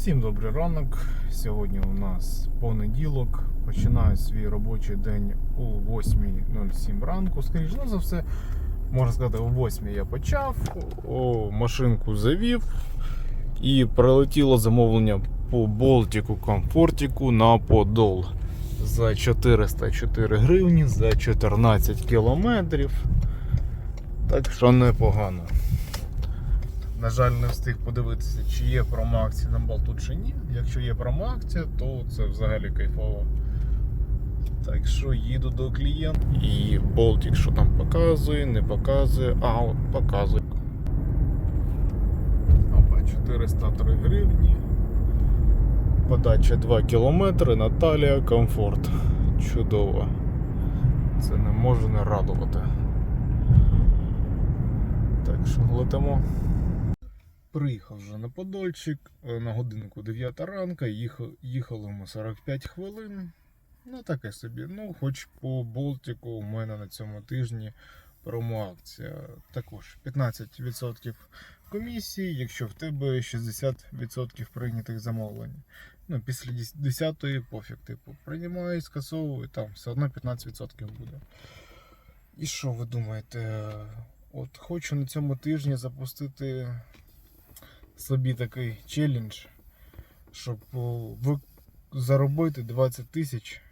Всім добрий ранок. Сьогодні у нас понеділок. Починаю свій робочий день о 8.07 ранку. Скоріше за все, можна сказати, о 8 я почав, о, машинку завів і прилетіло замовлення по Болтику Комфортику на Подол за 404 гривні за 14 кілометрів. Так що непогано. На жаль, не встиг подивитися, чи є промо-акції на Балту чи ні. Якщо є промо-акція, то це взагалі кайфово. Так що їду до клієнта і Болтик, що там показує, не показує, а от показує. Опа, 403 гривні. Подача 2 кілометри, Наталія, комфорт. Чудово. Це не може не радувати. Так що летимо. Приїхав вже на Подольчик е, на годинку 9 ранка, їхали, ми 45 хвилин. Ну таке собі. Ну, хоч по Болтику у мене на цьому тижні промоакція. Також 15% комісії, якщо в тебе 60% прийнятих замовлень. Ну, після 10-ї пофіг, типу, приймаю, скасовую, там все одно 15% буде. І що ви думаєте? От хочу на цьому тижні запустити собі такий челендж, щоб заробити 20 тисяч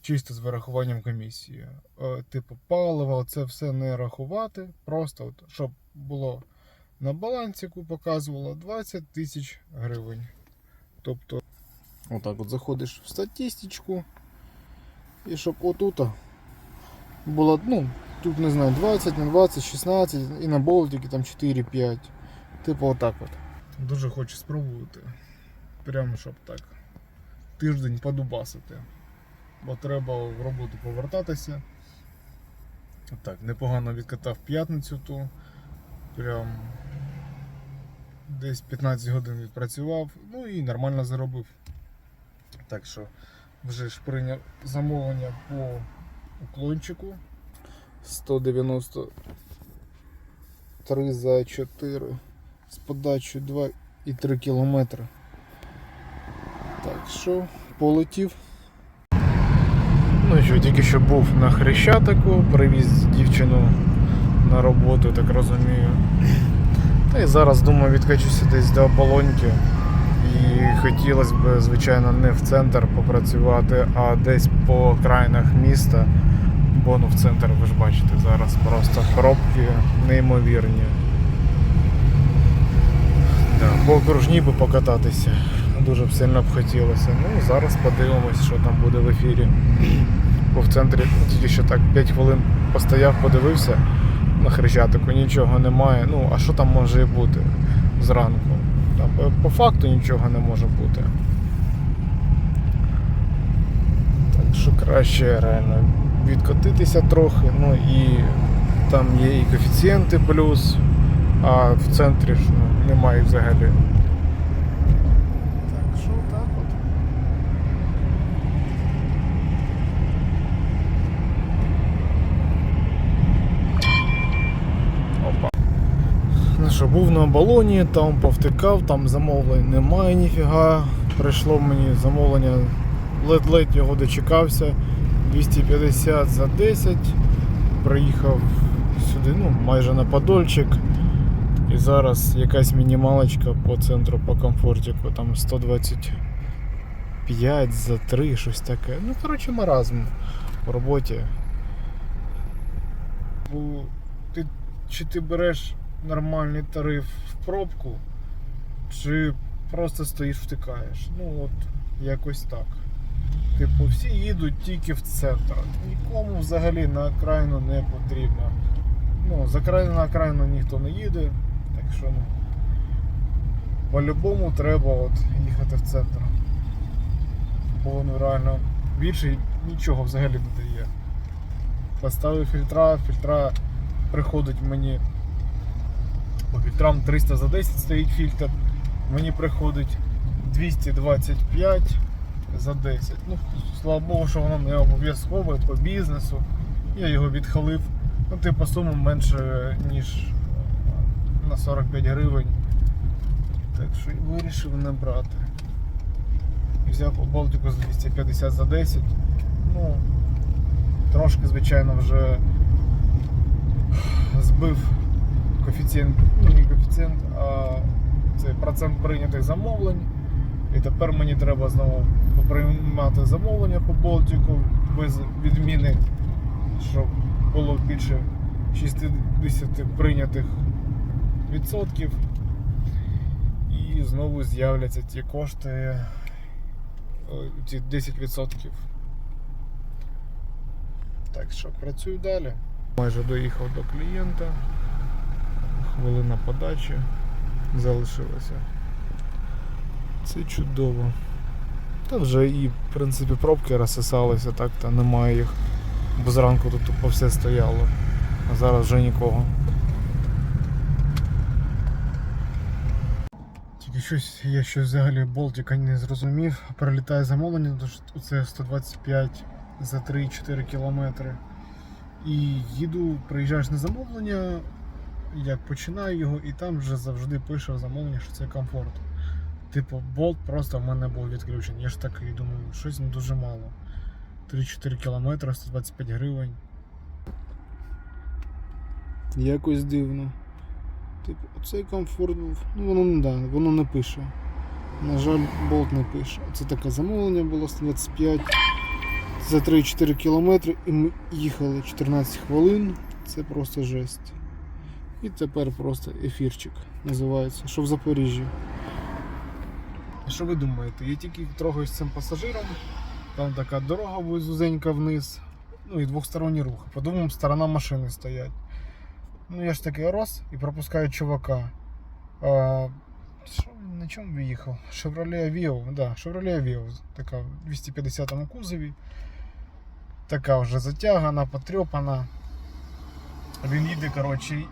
чисто з вирахуванням комісії. Е, Типу паливо, це все не рахувати, просто от, щоб було на балансику показувало 20 тисяч гривень. Тобто, отак от заходиш в статистичку, і щоб отут було, ну, тут не знаю, 20 на 20, 16 і на болтики там 4-5. Типу отак от. Дуже хочу спробувати. Прямо щоб так. Тиждень подубасити. Бо треба в роботу повертатися. Так, непогано відкатав п'ятницю ту. Прям десь 15 годин відпрацював, ну і нормально заробив. Так що вже ж прийняв замовлення по уклончику. 193 за 4 з подачою 2,3 кілометри. Так що полетів. Ну що, тільки що був на Хрещатику, привіз дівчину на роботу, так розумію. Та й зараз думаю відкачуся десь до Аполоньки. І хотілося б, звичайно, не в центр попрацювати, а десь по окраїнах міста. Бо ну в центр ви ж бачите, зараз просто пробки неймовірні. По окружній би покататися. Дуже б сильно б хотілося. Ну, зараз подивимось, що там буде в ефірі. Бо в центрі тільки що так 5 хвилин постояв, подивився на хрещатику, нічого немає. Ну, а що там може бути зранку? Там, по- по факту нічого не може бути. Так що краще реально відкотитися трохи, ну і там є і коефіцієнти плюс, а в центрі ж ну, немає взагалі. Так що так от. Опа. Ну що, був на балоні, там повтикав, там замовлень немає ніфіга. Прийшло мені замовлення, ледь-ледь його дочекався. 250 за 10. Приїхав сюди, ну, майже на Подольчик. І зараз якась мінімалочка по центру по комфортику, там 125 за 3, щось таке. Ну, коротше, маразм в роботі. Бо ти, чи ти береш нормальний тариф в пробку, чи просто стоїш втикаєш. Ну от якось так. Типу, всі їдуть тільки в центр. Нікому взагалі на окраїну не потрібно. Ну, з окраїни на окраїну ніхто не їде. Що ну. По-любому треба от їхати в центр. Бо воно реально більше нічого взагалі не дає. Поставив фільтра, фільтра приходить мені. По фільтрам 300 за 10 стоїть фільтр. Мені приходить 225 за 10. Ну, слава Богу, що воно не обов'язкове по бізнесу. Я його відхилив. Ну, типу, сума менше, ніж 45 гривень. Так що вирішив не брати. Взяв Балтику за 250 за 10. Ну, трошки, звичайно, вже збив коефіцієнт, ну не коефіцієнт, а цей процент прийнятих замовлень. І тепер мені треба знову приймати замовлення по Балтику без відміни, щоб було більше 60 прийнятих відсотків. І знову з'являться ті кошти, е, ці 10%. Так що працюю далі. Майже доїхав до клієнта. Хвилина подачі залишилася. Це чудово. Та вже і, в принципі, пробки розсосалися, так, та немає їх. Бо зранку тут тупо все стояло. А зараз вже нікого. Тільки щось я щось взагалі Болтика не зрозумів. Прилітає замовлення, що це 125 за 3-4 кілометри. І їду, приїжджаєш на замовлення, як починаю його, і там вже завжди пише в замовленні, що це комфорт. Типу, болт просто в мене був відключений. Я ж так і думаю, щось не дуже мало. 3-4 кілометри, 125 гривень. Якось дивно. Типу, оцей комфорт був. Ну воно да, воно не пише. На жаль, болт не пише. Це таке замовлення було 125 за 3-4 кілометри і ми їхали 14 хвилин. Це просто жесть. І тепер просто ефірчик називається. Що в Запоріжжі. Що ви думаєте? Я тільки трогаю з цим пасажиром. Там така дорога вузенька вниз. Ну і двосторонній рух. По двом сторонам машини стоять. Ну я ж таки раз і пропускаю чувака. А, що на чому виїхав? Chevrolet Aveo, да, Chevrolet Aveo, така в 250-му кузові. Така вже затягана, потрьопана. Він їде, коротше, і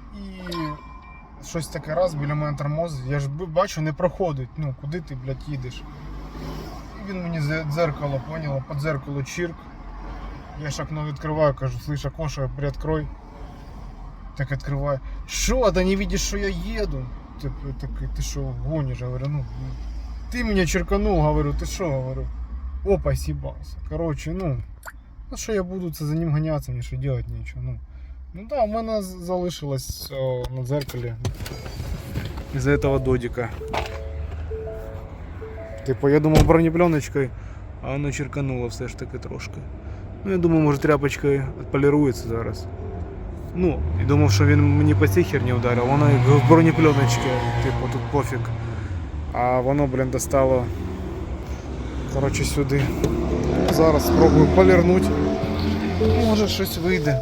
щось таке раз біля мене тормозить. Я ж бачу, не проходить. Ну, куди ти, блядь, їдеш? І він мені дзеркало, поняла, по дзеркалу чирк. Я ж окно відкриваю, кажу, слышь, окошко, приоткрой. Так открываю. Что, да не видишь, что я еду? Ты, так, ты что, гонишь? Говорю, ну, ты меня черканул, говорю, ты что, говорю. Опа, съебался. Короче, ну, ну що я буду це за ним ганяться, мені що делать нічого. Ну, ну да, у мене з- залишилось о, на дзеркалі. Із-за этого додика. Типу, я думав бронепленочкою, а воно черкануло все ж таки трошки. Ну, я думаю, може тряпочкою полірується зараз. Ну, і думав, що він мені по цій херні ударив, воно як в бронепленочці, типу, тут пофіг. А воно, блін, достало. Коротше, сюди. Зараз спробую полірнути. Може щось вийде.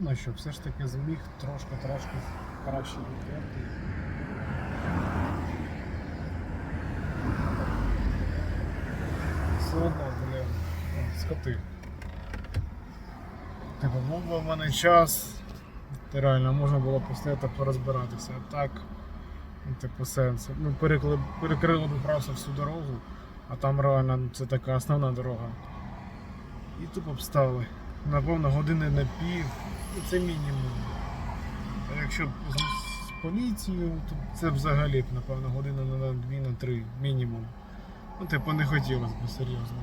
Ну що, все ж таки зміг трошки-трошки краще відтерти. Все одно, блін, скоти. Типу, був би в мене час, то реально можна було цього порозбиратися. А так, ну, типу, сенсу. Ну, перекрили, перекрили б просто всю дорогу, а там реально це така основна дорога. І тупо б стали. Напевно, години на пів, ну це мінімум. А якщо з поліцією, то це взагалі б, напевно, година на дві, на три мінімум. Ну, типу, не хотілося б серйозно.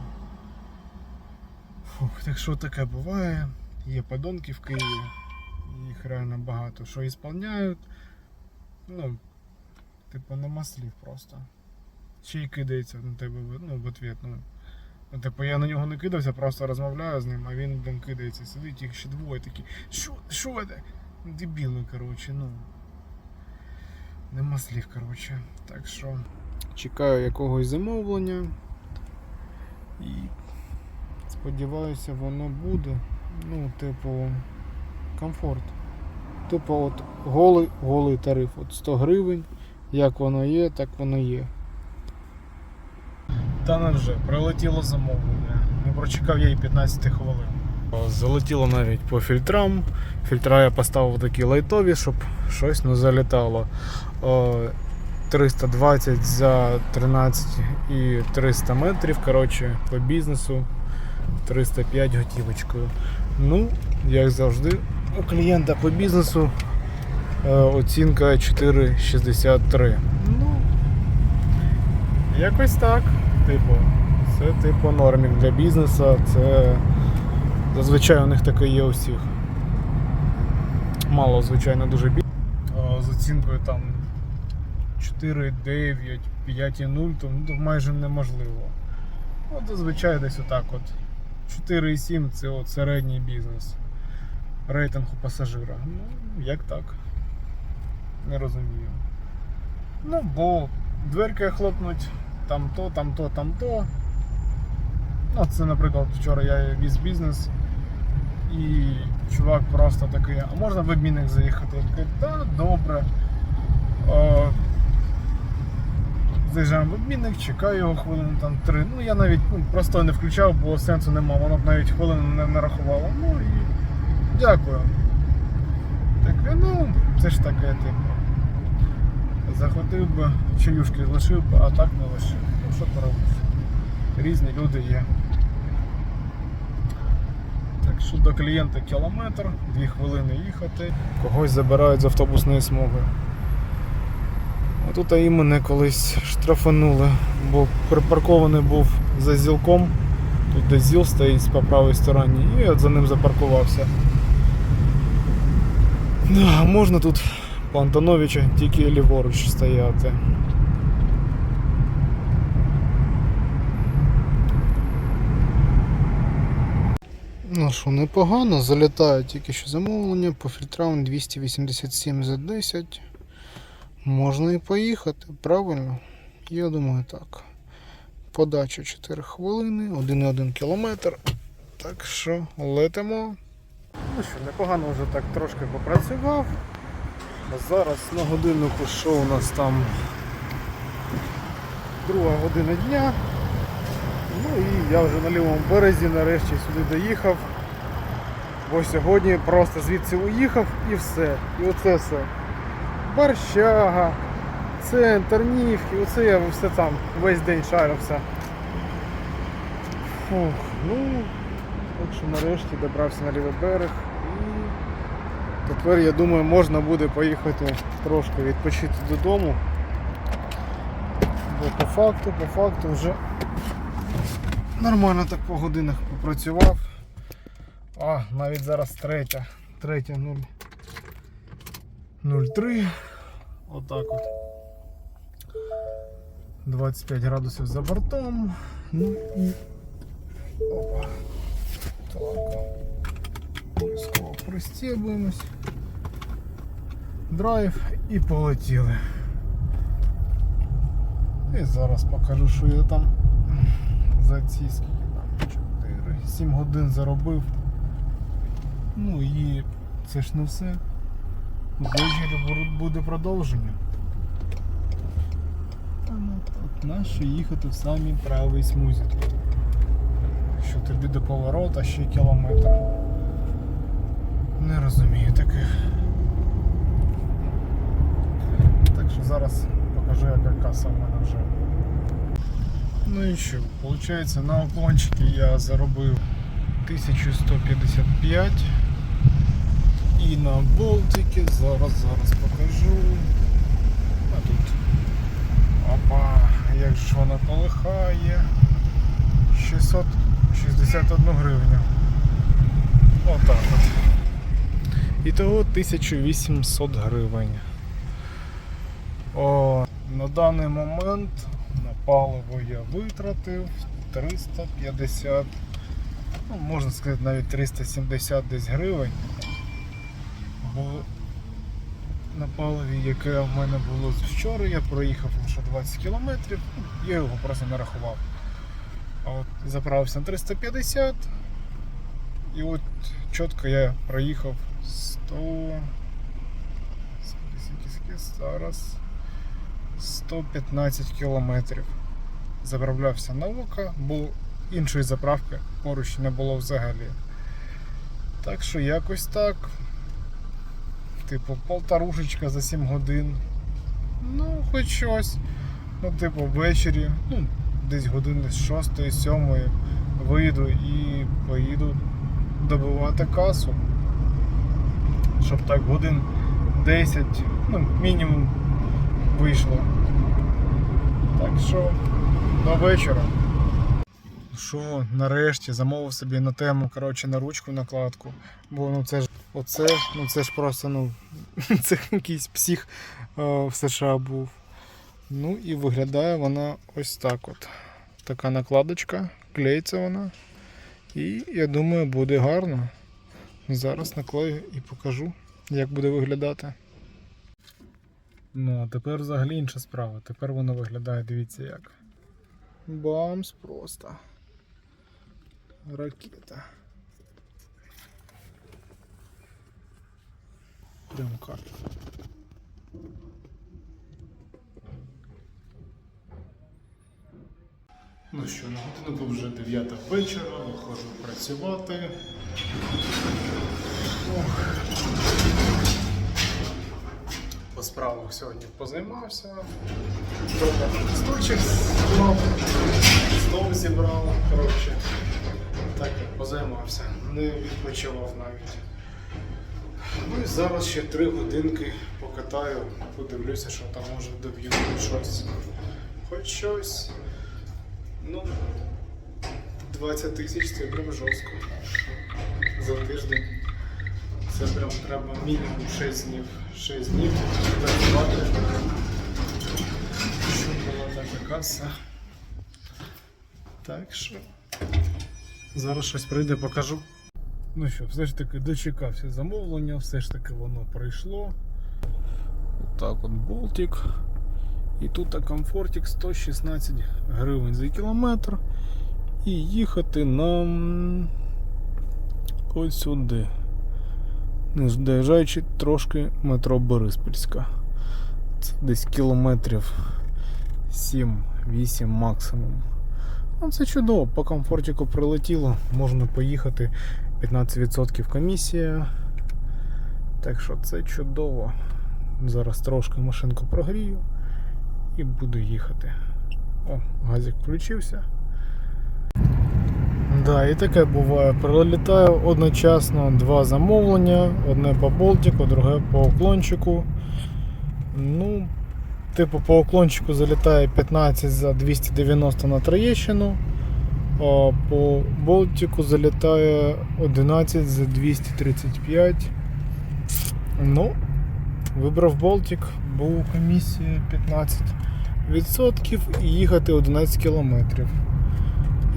Фух, так що таке буває. Є подонки в Києві, їх реально багато. Що ісполняють, ну, типу, нема слів просто. Ще й кидається на тебе ну, в ответ. Ну. Ну, типу, я на нього не кидався, просто розмовляю з ним, а він блин, кидається, сидить, їх ще двоє такі. Що, що це? Дебіли, коротше, ну. Нема слів, коротше. Так що. Чекаю якогось замовлення. І сподіваюся, воно буде. Ну, типу, комфорт. Типу, от голий, голий тариф. От 100 гривень. Як воно є, так воно є. Та не вже, прилетіло замовлення. Не прочекав я і 15 хвилин. Залетіло навіть по фільтрам. Фільтра я поставив такі лайтові, щоб щось не залітало. 320 за 13 і 300 метрів. Коротше, по бізнесу 305 готівочкою. Ну, як завжди, у клієнта по бізнесу е, оцінка 4,63. Ну, Якось так. Типу, це типу нормік для бізнесу. Це зазвичай у них таке є у всіх. Мало, звичайно, дуже бі. А, З оцінкою там 4,9, 5,0, то ну, майже неможливо. От зазвичай десь отак от. 4,7 це от середній бізнес. Рейтинг у пасажира. Ну, як так? Не розумію. Ну, бо дверки хлопнуть, там то, там то, там то. Ну, це, наприклад, вчора я віз бізнес, і чувак просто такий, а можна в обмінник заїхати? Я такий, так, добре. Заїжджаємо в обмінник, чекаю його хвилин там три. Ну я навіть ну, просто не включав, бо сенсу нема, воно б навіть хвилину не нарахувало. Ну і дякую. Так, ну, це ж таке, типу. Захотів би, чаюшки лишив би, а так не лишив. Ну що поробиш? Різні люди є. Так що до клієнта кілометр, дві хвилини їхати. Когось забирають з автобусної смуги. А тут і мене колись штрафанули, бо припаркований був за зілком. Тут де зіл стоїть по правій стороні, і от за ним запаркувався. Да, можна тут по Антоновича тільки ліворуч стояти. Ну що, непогано, залітає тільки що замовлення по фільтрам 287 за 10. Можна і поїхати, правильно? Я думаю так. Подача 4 хвилини, 1,1 кілометр. Так що летимо. Ну що, непогано вже так трошки попрацював. Зараз на годиннику що у нас там друга година дня. Ну і я вже на лівому березі нарешті сюди доїхав. Бо сьогодні просто звідси уїхав і все. І оце все. Борщага, центр, Нівки, оце я все там весь день шарився. Фух, ну, так що нарешті добрався на лівий берег і тепер я думаю можна буде поїхати трошки відпочити додому. Бо по факту, по факту вже нормально так по годинах попрацював. А, навіть зараз третя. Третя 0. 0,3. Отак от. 25 градусів за бортом. Ну і. Опа. Так. Обов'язково пристібуємось. Драйв і полетіли. І зараз покажу, що я там за ці скільки там 4, 7 годин заробив. Ну і це ж не все. Ввечері буде продовження. От нащо їхати в самій правій смузі. Що тобі до поворота ще кілометр. Не розумію таких. Так що зараз покажу, яка каса в мене вже. Ну і що, виходить, на уклончики я заробив 1155 і на болтики. Зараз, зараз покажу. А тут. Опа, як ж вона полихає. 661 гривню. Отак от. Ітого 1800 гривень. О, на даний момент на паливо я витратив 350, ну, можна сказати навіть 370 десь гривень. Бо на паливі, яке в мене було вчора, я проїхав лише 20 кілометрів, ну, я його просто не рахував. А от заправився на 350 і от чітко я проїхав 100. Скільки, скільки, скільки, зараз 115 кілометрів. Заправлявся на око, бо іншої заправки поруч не було взагалі. Так що якось так. Типу, полторушечка за 7 годин. Ну, хоч щось. Ну, типу, ввечері, ну, десь години з 6-7 вийду і поїду добивати касу. Щоб так годин 10, ну, мінімум вийшло. Так що До вечора. Що, нарешті замовив собі на тему, коротше, на ручку накладку. Бо ну це ж оце, ну це ж просто, ну, це якийсь псих е, в США був. Ну і виглядає вона ось так от. Така накладочка, клеїться вона. І я думаю, буде гарно. Зараз наклею і покажу, як буде виглядати. Ну, а тепер взагалі інша справа. Тепер воно виглядає, дивіться як. Бамс просто. Ракета. Прям как. Ну що, на годинку вже 9 вечора, виходжу працювати. Ох. По справах сьогодні позаймався. Трохи стульчик зібрав, стол зібрав. Коротше, так позаймався. Не відпочивав навіть. Ну і зараз ще 3 годинки покатаю, подивлюся, що там може доб'ю щось. Хоч щось. Ну, 20 тисяч це прям жорстко. За тиждень. Це прям треба мінімум 6 днів. 6 днів працювати. Щоб була така каса. Так що. Зараз щось прийде, покажу. Ну що, все ж таки дочекався замовлення, все ж таки воно прийшло. Так от болтик. І тут комфортик 116 гривень за кілометр. І їхати нам ось сюди. Не доїжджаючи трошки метро Бориспільська. Це десь кілометрів 7-8 максимум. Ну, це чудово, по комфортику прилетіло, можна поїхати. 15% комісія. Так що це чудово. Зараз трошки машинку прогрію і буду їхати. О, газик включився. Да, і таке буває. Прилітаю одночасно два замовлення, одне по болтику, друге по уклончику. Ну, типу по уклончику залітає 15 за 290 на Троєщину, а по болтику залітає 11 за 235. Ну, вибрав болтик, був комісія 15% і їхати 11 кілометрів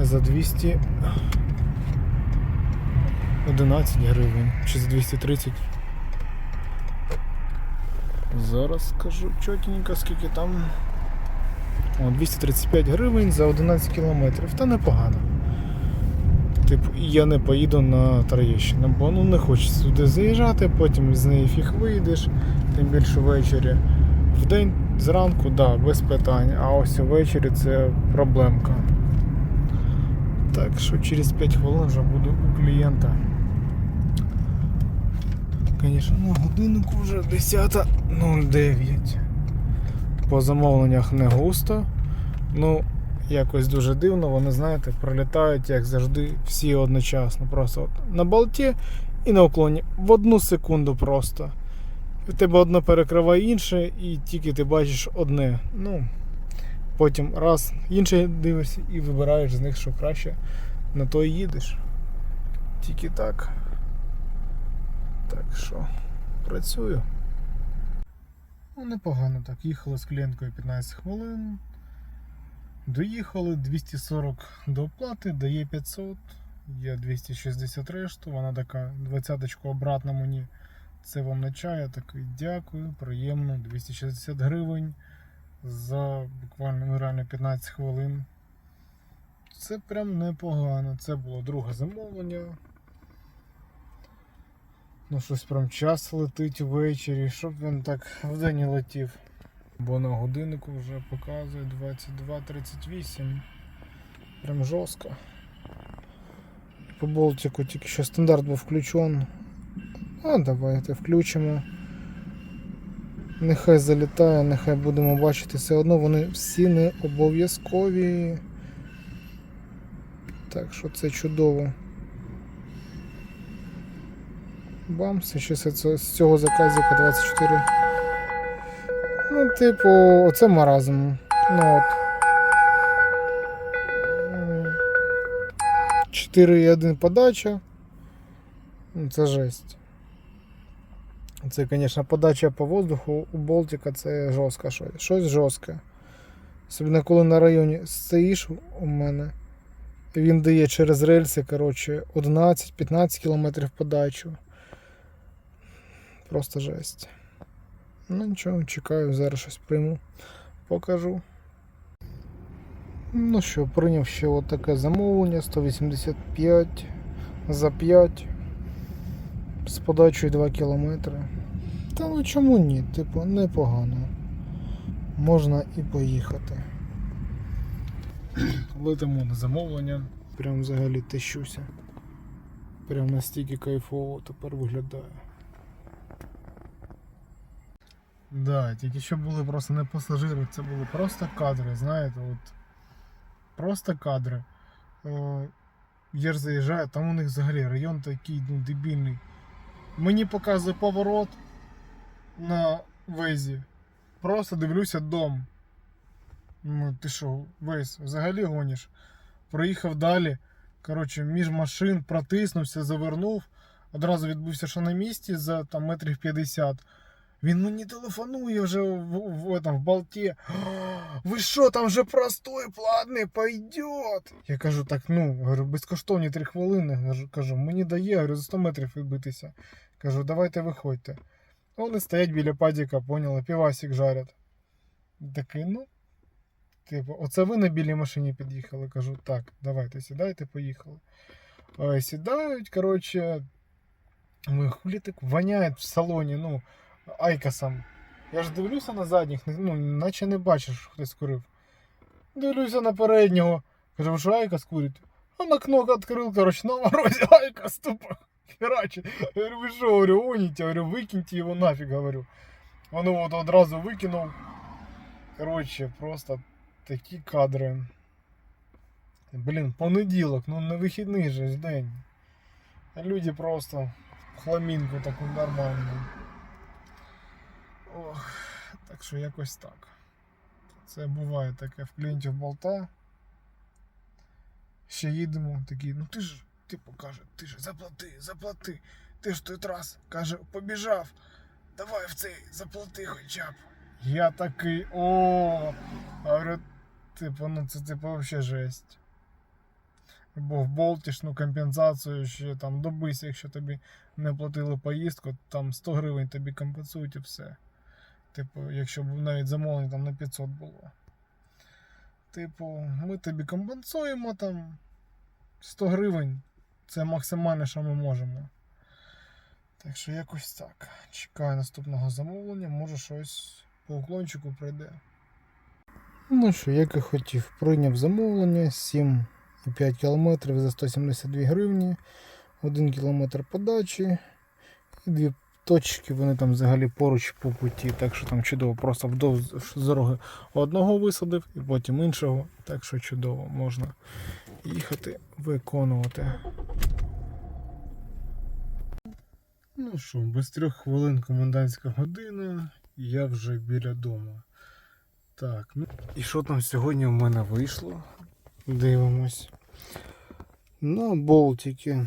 за 211 гривень чи за 230. Зараз скажу чотенько, скільки там. О, 235 гривень за 11 кілометрів. Та непогано. Типу, я не поїду на Троєщину, бо ну не хочеться сюди заїжджати, потім з неї фіг вийдеш, тим більше ввечері. В день зранку, да, без питань, а ось ввечері це проблемка. Так що через 5 хвилин вже буду у клієнта. Звісно, на годиннику вже 10.09. По замовленнях не густо. Ну, якось дуже дивно, вони, знаєте, пролітають, як завжди, всі одночасно. Просто от на болті і на уклоні в одну секунду просто. В тебе одне перекриває інше, і тільки ти бачиш одне. Ну, потім раз інше дивишся і вибираєш з них, що краще, на то і їдеш. Тільки так. Так що, працюю. Ну, непогано так. Їхали з клієнткою 15 хвилин. Доїхали 240 до оплати, дає 500, є 260 решту, вона така 20 обратно мені. Це вам на чай, я такий дякую, приємно, 260 гривень за буквально ну, реально 15 хвилин. Це прям непогано. Це було друге замовлення. Ну щось прям час летить ввечері, щоб він так вдень летів. Бо на годиннику вже показує 22.38. Прям жорстко. По болтику тільки що стандарт був включен. А давайте включимо. Нехай залітає, нехай будемо бачити все одно, вони всі не обов'язкові. Так що це чудово. Бам, це ще з цього заказика 24. Ну, типу, оце маразм. Ну от. 4,1 подача. Ну, Це жесть. Це, звісно, подача по воздуху у Болтика це жорстко щось. Щось жорстке. Особливо коли на районі стоїш у мене. Він дає через рельси, коротше, 11-15 км подачу. Просто жесть. Ну нічого, чекаю, зараз щось прийму. Покажу. Ну що, прийняв ще от таке замовлення 185 за 5 з подачею 2 км. Та ну чому ні? Типу, непогано. Можна і поїхати. Летимо на замовлення. Прям взагалі тещуся. Прям настільки кайфово тепер виглядає. Да, тільки що були просто не пасажири, це були просто кадри, знаєте, от просто кадри. Е, я ж заїжджаю, там у них взагалі район такий ну, дебільний. Мені показує поворот на везі. Просто дивлюся дом. Ну, ти що, весь, взагалі гониш. Проїхав далі. Коротше, між машин протиснувся, завернув. Одразу відбувся, що на місці за там метрів 50. Він мені телефонує вже в, в, в, этом, в болті. Ви що, там вже простой платний пойдет. Я кажу, так ну, говорю, безкоштовні 3 хвилини. Кажу, кажу, мені дає, говорю, за 100 метрів відбитися. Кажу, давайте виходьте. Вони стоять біля падіка, поняли, півасик жарять. Такий, ну. Типу, оце ви на білій машині під'їхали. Кажу, так, давайте, сідайте, поїхали. Е, Сідають, коротше, ми хулі так воняє в салоні, ну, Айкосом. Я ж дивлюся на задніх, ну, наче не бачиш, що хтось курив. Дивлюся на переднього. Кажу, ви що айкос курить? А на кнопку відкрив, коротше, на морозі айкос тупо херачить. Я говорю, ви що, говорю, гоните, говорю, викиньте його нафіг, говорю. Воно от одразу викинув. Коротше, просто такі кадри. Блін, понеділок, ну не вихідний же ж день. А люди просто в хламінку таку нормальну. Ох, так що якось так. Це буває таке в клієнтів болта. Ще їдемо, такі, ну ти ж, типу каже, ти ж заплати, заплати. Ти ж той раз, каже, побіжав. Давай в цей заплати хоча б. Я такий, о, говорю, типу, ну це типу взагалі жесть. Бо в болтиш, ну компенсацію ще там добися, якщо тобі не платили поїздку, там 100 гривень тобі компенсують і все. Типу, якщо б навіть замовлення там на 500 було. Типу, ми тобі компенсуємо там 100 гривень. Це максимальне, що ми можемо. Так що якось так. Чекаю наступного замовлення, може щось по уклончику прийде. Ну що, як і хотів, прийняв замовлення 7,5 км за 172 гривні, 1 км подачі і дві точки, вони там взагалі поруч по путі, так що там чудово, просто вдовж дороги одного висадив і потім іншого, так що чудово, можна їхати виконувати. Ну що, без трьох хвилин комендантська година, я вже біля дому. Так, ну і що там сьогодні в мене вийшло? Дивимось. На болтики.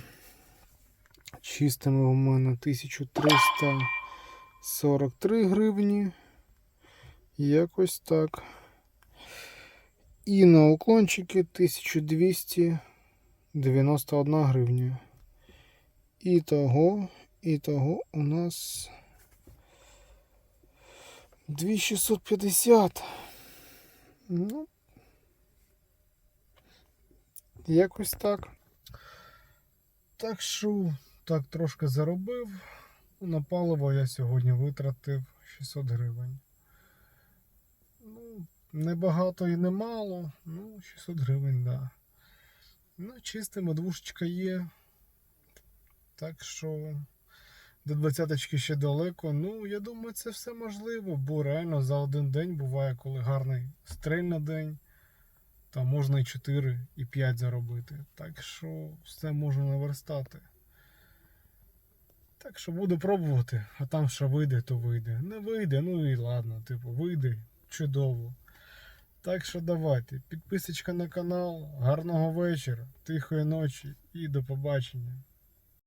Чистими у мене 1343 гривні. Якось так. І на уклончики 1291 гривня. І того, і того у нас 2650. Ну, якось так. Так що, так трошки заробив. На паливо я сьогодні витратив 600 гривень. Ну, не багато і не мало. Ну, 600 гривень, да. Ну, чистими двушечка є. Так що до двадцяточки ще далеко. Ну, я думаю, це все можливо, бо реально за один день буває, коли гарний стрель на день, там можна і 4, і 5 заробити. Так що все можна наверстати. Так що буду пробувати, а там що вийде, то вийде. Не вийде, ну і ладно, типу, вийде чудово. Так що давайте, підписочка на канал, гарного вечора, тихої ночі і до побачення.